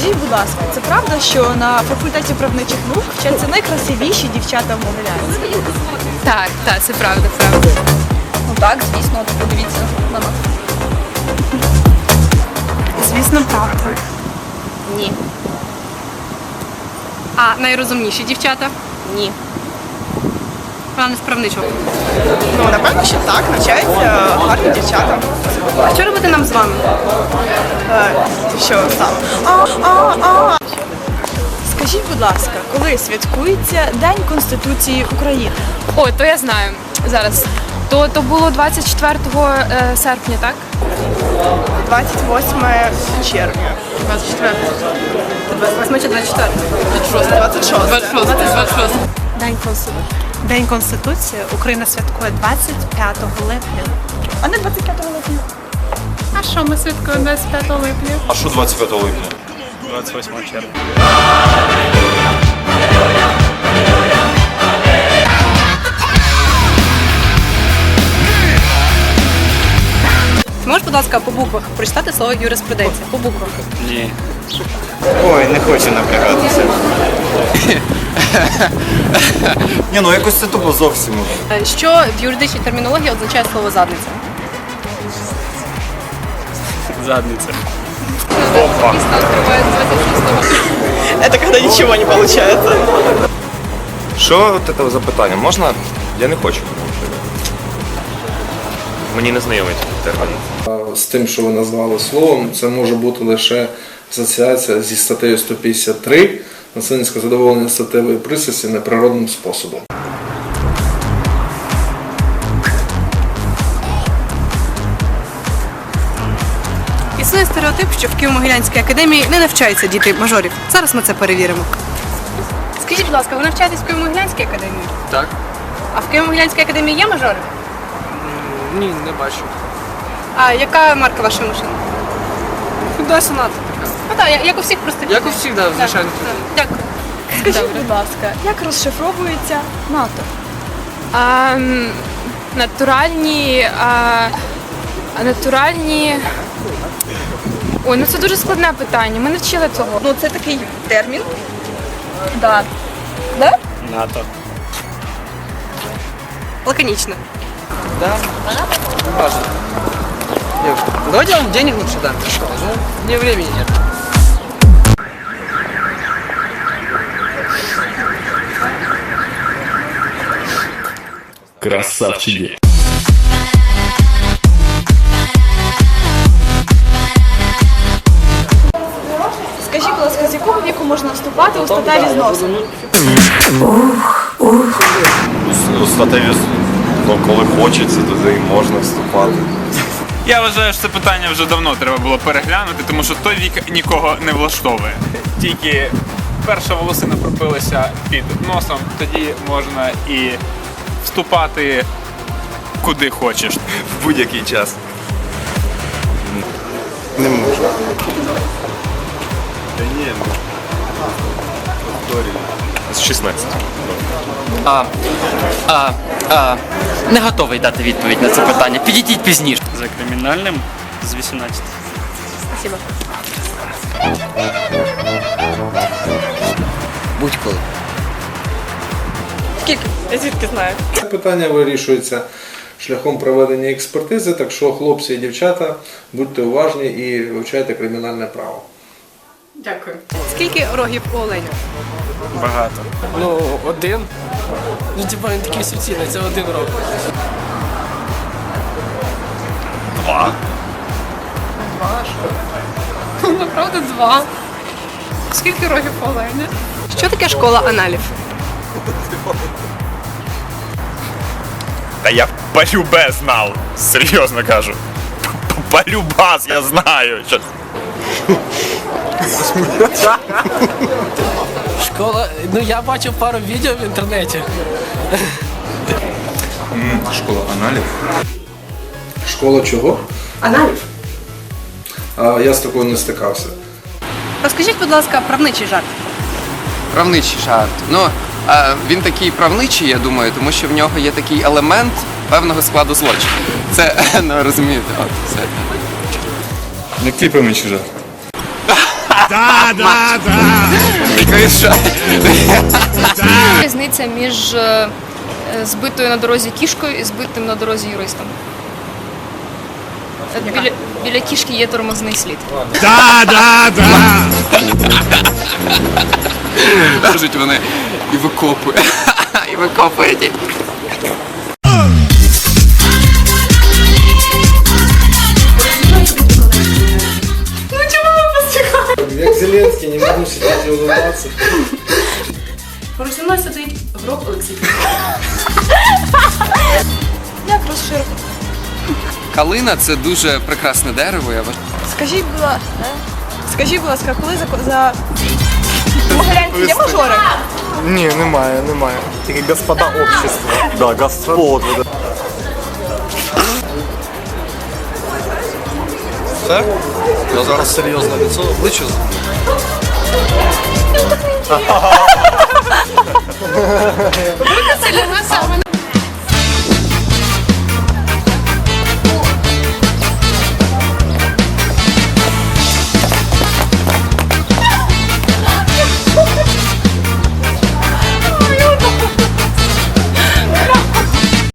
чула, що на факультеті правничих наук вчаться найкрасивіші дівчата в Могилянці. Так, так, це правда, правда. Ну так, звісно, от подивіться на нас. Звісно, правда. Ні. А найрозумніші дівчата? Ні. Пане справничого. Ну, напевно, що так, навчаються гарні дівчата. А що робити нам з вами? Е, Що там? Скажіть, будь ласка, коли святкується День Конституції України? О, то я знаю. Зараз. То, то було 24 е, серпня, так? 28 червня. 24. 28 чи 24? 26. 26. 26. День Конституції. День Конституції Україна святкує 25 липня. А не 25 липня. А що ми святкуємо 25 липня? А що 25 липня? 28 червня. Можеш, будь ласка, по буквах прочитати слово юриспруденція? По буквах. Ні. Ой, не хочу напрягатися. Ні, ну якось це тупо зовсім. Е, Що в юридичній термінології означає слово задниця? Задниця. Это когда ничего не получается. Що от це за питання? Можна? Я не хочу. Мені не знайомий термін. з тим, що ви назвали словом, це може бути лише асоціація зі статтею 153 насильницьке задоволення статевої пристрасті неприродним способом. Існує стереотип, що в Києво-Могилянській академії не навчаються діти мажорів. Зараз ми це перевіримо. Скажіть, будь ласка, ви навчаєтесь в Києво-Могилянській академії? Так? А в Києво-Могилянській академії є мажори? Ні, не бачу. А яка марка вашої машини? Куди сонат? Ну так, як у всіх простих. Як у всіх, да, звичайно. Дякую. Скажіть, будь ласка, як розшифровується НАТО? А, м, натуральні. А натуральні. Ой, ну це дуже складне питання. Ми не вчили цього. Ну, це такий термін. Да. Да? НАТО. Лаконічно. Да? Важно. Девушка, давайте вам денег лучше дам. Ну, мне времени нет. Красавчики. Можна вступати у статеві зносини? Ну, статеві, ну, коли хочеться, туди і можна вступати. Я вважаю, що це питання вже давно треба було переглянути, тому що той вік нікого не влаштовує. Тільки перша волосина пропилася під носом, тоді можна і вступати куди хочеш. В будь-який час. Не можу. Та ні, ну. З 16. А, а, а, не готовий дати відповідь на це питання. Підійдіть пізніше. За кримінальним з 18. Спасибо. Будь-коли. Скільки? Я звідки знаю? Це питання вирішується шляхом проведення експертизи, так що хлопці і дівчата, будьте уважні і вивчайте кримінальне право. Дякую. Скільки рогів у оленя? Багато. Ну, один. Ну, типа він такий суцільний, це один рок. Два. Два. Направда, два. Скільки років оленя? Що таке школа аналів? Та я полюбе знав. Серйозно кажу. Полюбас, я знаю. Що... Школа. Ну я бачив пару відео в інтернеті. Школа аналів. Школа чого? Аналів. А, я з такою не стикався. Розкажіть, будь ласка, правничий жарт. Правничий жарт. Ну, а, він такий правничий, я думаю, тому що в нього є такий елемент певного складу злочину. Це, ну розумієте, от це. Не кліпами чуже. Да, да, да. Різниця між е, збитою на дорозі кішкою і збитим на дорозі юристом. Біля, біля кішки є тормозний слід. Да, да, да. Кажуть вони і викопує. І викопують. Зеленський, не можу сидіти і улыбатися. Поруч зі мною сидить гроб Олексій. Як розширити? Калина це дуже прекрасне дерево. Я вважаю. Скажіть, будь ласка, скажіть, будь ласка, коли за, за... Могилянці є мажори? Ні, немає, немає. Тільки господа общества. Да, господ. все. Я зараз серйозне лицо, обличчя. Це саме